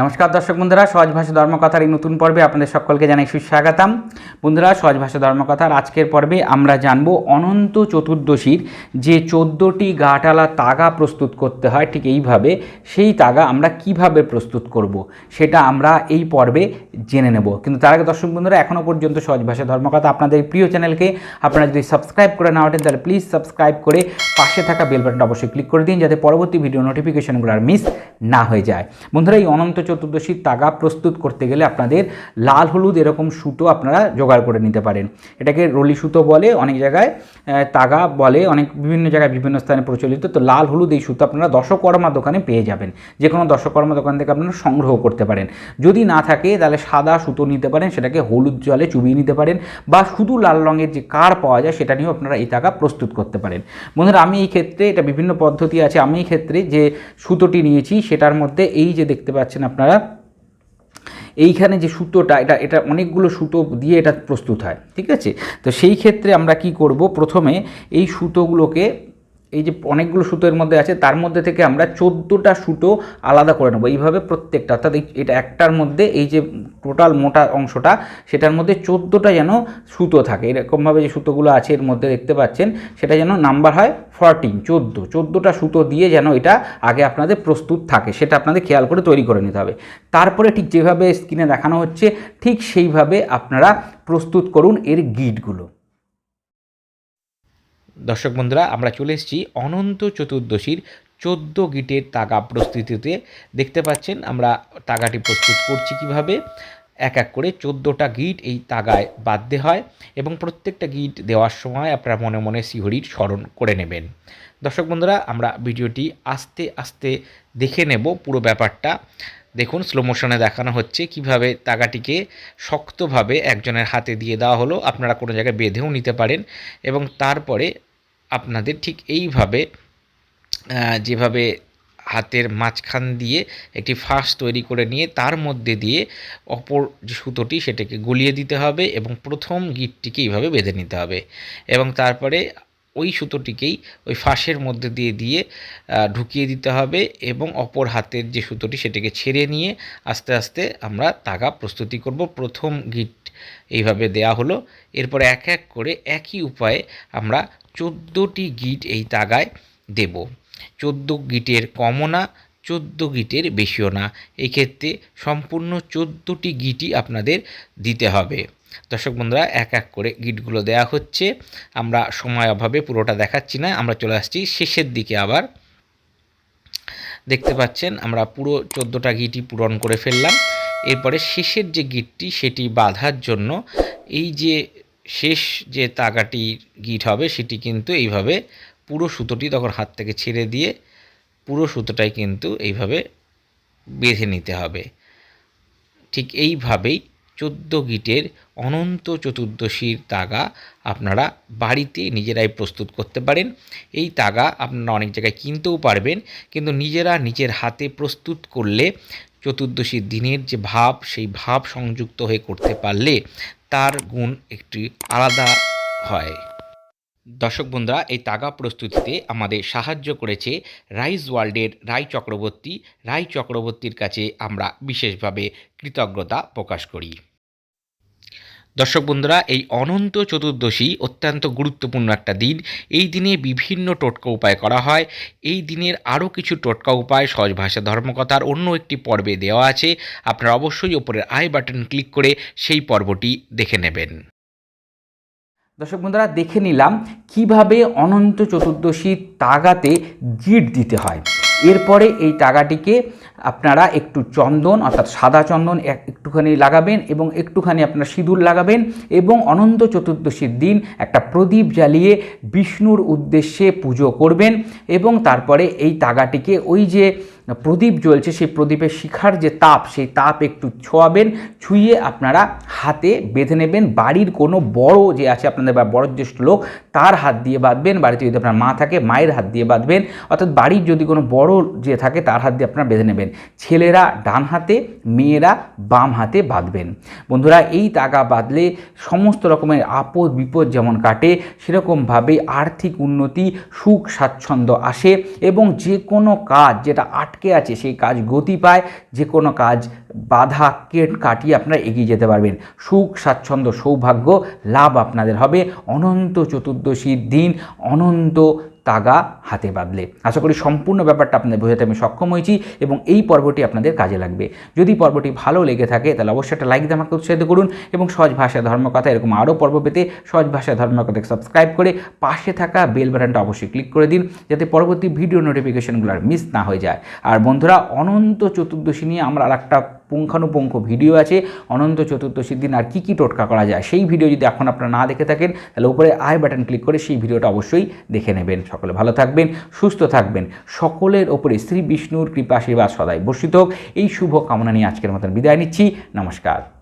নমস্কার দর্শক বন্ধুরা, সহজ ভাষা ধর্মকথার এই নতুন পর্বে আপনাদের সকলকে জানাই সুস্বাগতম বন্ধুরা, সহজ ভাষা ধর্মকথার আজকের পর্বে আমরা জানব অনন্ত চতুর্দশীর যে চোদ্দোটি গাটালা তাগা প্রস্তুত করতে হয় ঠিক এইভাবে, সেই তাগা আমরা কীভাবে প্রস্তুত করব। সেটা আমরা এই পর্বে জেনে নেব কিন্তু তার আগে দর্শক বন্ধুরা এখনও পর্যন্ত সহজ ভাষা ধর্মকথা আপনাদের প্রিয় চ্যানেলকে আপনারা যদি সাবস্ক্রাইব করে না ওঠেন, তাহলে প্লিজ সাবস্ক্রাইব করে পাশে থাকা বেল বাটনটা অবশ্যই ক্লিক করে দিন, যাতে পরবর্তী ভিডিও নোটিফিকেশনগুলো আর মিস না হয়ে যায় বন্ধুরা, এই অনন্ত চতুর্দশীর তাগা প্রস্তুত করতে গেলে আপনাদের লাল হলুদ এরকম সুতো আপনারা জোগাড় করে নিতে পারেন। এটাকে রলি সুতো বলে, অনেক জায়গায় তাগা বলে, অনেক বিভিন্ন জায়গায় বিভিন্ন স্থানে প্রচলিত। তো লাল হলুদ এই সুতো আপনারা দশকর্মা দোকানে পেয়ে যাবেন। যে কোনো দশকর্মা দোকান থেকে আপনারা সংগ্রহ করতে পারেন। যদি না থাকে, তাহলে সাদা সুতো নিতে পারেন, সেটাকে হলুদ জলে চুবিয়ে নিতে পারেন, বা শুধু লাল রঙের যে কার পাওয়া যায়, সেটা নিয়েও আপনারা এই তাগা প্রস্তুত করতে পারেন। বন্ধুরা, আমি এই ক্ষেত্রে, এটা বিভিন্ন পদ্ধতি আছে, আমি এই ক্ষেত্রে যে সুতোটি নিয়েছি, সেটার মধ্যে এই যে দেখতে পাচ্ছেন আপনারা এইখানে যে সুতোটা, এটা এটা অনেকগুলো সুতো দিয়ে এটা প্রস্তুত হয়, ঠিক আছে? তো সেই ক্ষেত্রে আমরা কি করব? প্রথমে এই সুতোগুলোকে এই যে অনেকগুলো সুতোর মধ্যে আছে, তার মধ্যে থেকে আমরা চোদ্দোটা সুতো আলাদা করে নেব। এইভাবে প্রত্যেকটা, অর্থাৎ এটা একটার মধ্যে এই যে টোটাল মোটা অংশটা, সেটার মধ্যে চোদ্দোটা যেন সুতো থাকে। এরকমভাবে যে সুতোগুলো আছে এর মধ্যে দেখতে পাচ্ছেন, সেটা যেন নাম্বার হয় ফরটিন, চোদ্দ। চোদ্দোটা সুতো দিয়ে যেন এটা আগে আপনাদের প্রস্তুত থাকে, সেটা আপনাদের খেয়াল করে তৈরি করে নিতে হবে। তারপরে ঠিক যেভাবে স্ক্রিনে দেখানো হচ্ছে, ঠিক সেইভাবে আপনারা প্রস্তুত করুন এর গিটগুলো দর্শক বন্ধুরা, আমরা চলে এসেছি অনন্ত চতুর্দশীর চোদ্দ গিটের তাগা প্রস্তুতিতে। দেখতে পাচ্ছেন, আমরা তাগাটি প্রস্তুত করছি কীভাবে? এক এক করে চোদ্দোটা গিট এই তাগায় বাঁধতে হয় এবং প্রত্যেকটা গিট দেওয়ার সময় আপনারা মনে মনে শিহরির স্মরণ করে নেবেন। দর্শক বন্ধুরা, আমরা ভিডিওটি আস্তে আস্তে দেখে নেব পুরো ব্যাপারটা। দেখুন স্লো মোশনে দেখানো হচ্ছে কীভাবে তাগাটিকে শক্তভাবে একজনের হাতে দিয়ে দেওয়া হলো। আপনারা কোনো জায়গায় বেঁধেও নিতে পারেন এবং তারপরে আপনাদের ঠিক এইভাবে যেভাবে হাতের মাঝখান দিয়ে একটি ফাঁস তৈরি করে নিয়ে তার মধ্যে দিয়ে অপর যে সুতোটি সেটাকে গলিয়ে দিতে হবে এবং প্রথম গিটটিকে এইভাবে বেঁধে নিতে হবে এবং তারপরে ওই সুতোটিকেই ওই ফাঁসের মধ্যে দিয়ে দিয়ে ঢুকিয়ে দিতে হবে এবং অপর হাতের যে সুতোটি সেটাকে ছেড়ে নিয়ে আস্তে আস্তে আমরা তাগা প্রস্তুতি করব প্রথম গিট এইভাবে দেয়া হলো। এরপর এক এক করে একই উপায়ে আমরা চোদ্দোটি গিট এই তাগায় দেব। চোদ্দ গিটের কমও না, চোদ্দ গিটের বেশিও না। এক্ষেত্রে সম্পূর্ণ চোদ্দোটি গিটই আপনাদের দিতে হবে। দর্শক বন্ধুরা, এক এক করে গিটগুলো দেয়া হচ্ছে। আমরা সময় অভাবে পুরোটা দেখাচ্ছি না। আমরা চলে আসছি শেষের দিকে আবার। দেখতে পাচ্ছেন, আমরা পুরো চোদ্দোটা গিটই পূরণ করে ফেললাম। এরপরে শেষের যে গিটটি, সেটি বাঁধার জন্য এই যে শেষ যে তাগাটি গিট হবে, সেটি কিন্তু এইভাবে পুরো সুতোটি তখন হাত থেকে ছেড়ে দিয়ে পুরো সুতোটাই কিন্তু এইভাবে বেঁধে নিতে হবে। ঠিক এইভাবেই চোদ্দ গিটের অনন্ত চতুর্দশীর তাগা আপনারা বাড়িতে নিজেরাই প্রস্তুত করতে পারেন। এই তাগা আপনারা অনেক জায়গায় কিনতেও পারবেন, কিন্তু নিজেরা নিজের হাতে প্রস্তুত করলে চতুর্দশীর দিনের যে ভাব, সেই ভাব সংযুক্ত হয়ে করতে পারলে তার গুণ একটি আলাদা হয়। দর্শক বন্ধুরা, এই তাগা প্রস্তুতিতে আমাদের সাহায্য করেছে রাইস ওয়ার্ল্ডের রাই চক্রবর্তী। রাই চক্রবর্তীর কাছে আমরা বিশেষভাবে কৃতজ্ঞতা প্রকাশ করি। দর্শক বন্ধুরা, এই অনন্ত চতুর্দশী অত্যন্ত গুরুত্বপূর্ণ একটা দিন। এই দিনে বিভিন্ন টোটকা উপায় করা হয়। এই দিনের আরও কিছু টোটকা উপায়, সহজ ভাষা ধর্মকথার অন্য একটি পর্বে দেওয়া আছে। আপনারা অবশ্যই ওপরের আই বাটন ক্লিক করে সেই পর্বটি দেখে নেবেন। দর্শক বন্ধুরা, দেখে নিলাম কীভাবে অনন্ত চতুর্দশী তাগাতে গিট দিতে হয়। এরপরে এই তাগাটিকে আপনারা একটু চন্দন, অর্থাৎ সাদা চন্দন এক- একটুখানি লাগাবেন এবং একটুখানি আপনারা সিঁদুর লাগাবেন এবং অনন্ত চতুর্দশীর দিন একটা প্রদীপ জ্বালিয়ে বিষ্ণুর উদ্দেশ্যে পুজো করবেন এবং তারপরে এই তাগাটিকে ওই যে প্রদীপ জ্বলছে, সেই প্রদীপের শিখার যে তাপ, সেই তাপ একটু ছোঁয়াবেন, ছুঁয়ে আপনারা হাতে বেঁধে নেবেন। বাড়ির কোনো বড় যে আছে আপনাদের বা বয়োজ্যেষ্ঠ লোক, তার হাত দিয়ে বাঁধবেন। বাড়িতে যদি আপনার মা থাকে, মায়ের হাত দিয়ে বাঁধবেন। অর্থাৎ বাড়ির যদি কোনো বড় যে থাকে, তার হাত দিয়ে আপনারা বেঁধে নেবেন। ছেলেরা ডান হাতে, মেয়েরা বাম হাতে বাঁধবেন। বন্ধুরা, এই টাকা বাঁধলে সমস্ত রকমের আপদ বিপদ যেমন কাটে সেরকমভাবে আর্থিক উন্নতি, সুখ, স্বাচ্ছন্দ্য আসে এবং যে কোনো কাজ যেটা আটকে আটকে আছে, সেই কাজ গতি পায়, যে কোনো কাজ বাধা কেট কাটিয়ে আপনারা এগিয়ে যেতে পারবেন। সুখ, স্বাচ্ছন্দ্য, সৌভাগ্য, লাভ আপনাদের হবে। অনন্ত চতুর্দশীর দিন, অনন্ত তাগা হাতে বাঁধলে। আশা করি সম্পূর্ণ ব্যাপারটা আপনাদের বোঝাতে আমি সক্ষম হয়েছি এবং এই পর্বটি আপনাদের কাজে লাগবে। যদি পর্বটি ভালো লেগে থাকে, তাহলে অবশ্যই একটা লাইক দিয়ে আমাকে উৎসাহিত করুন এবং সহজ ভাষা ধর্মকথা, এরকম আরও পর্ব পেতে সহজ ভাষা ধর্মকথাকে সাবস্ক্রাইব করে পাশে থাকা বেল বাটনটা অবশ্যই ক্লিক করে দিন, যাতে পরবর্তী ভিডিও নোটিফিকেশনগুলো আর মিস না হয়ে যায়। আর বন্ধুরা, অনন্ত চতুর্দশী নিয়ে আমরা আর একটা পুঙ্খানুপুঙ্খ ভিডিও আছে, অনন্ত চতুর্দশীর দিন আর কী কী টোটকা করা যায় সেই ভিডিও যদি এখন আপনারা না দেখে থাকেন, তাহলে উপরে আই বাটন ক্লিক করে সেই ভিডিওটা অবশ্যই দেখে নেবেন। সকলে ভালো থাকবেন, সুস্থ থাকবেন। সকলের ওপরে শ্রী বিষ্ণুর কৃপা, আশীর্বাদ সদাই বর্ষিত হোক। এই শুভ কামনা নিয়ে আজকের মতন বিদায় নিচ্ছি। নমস্কার।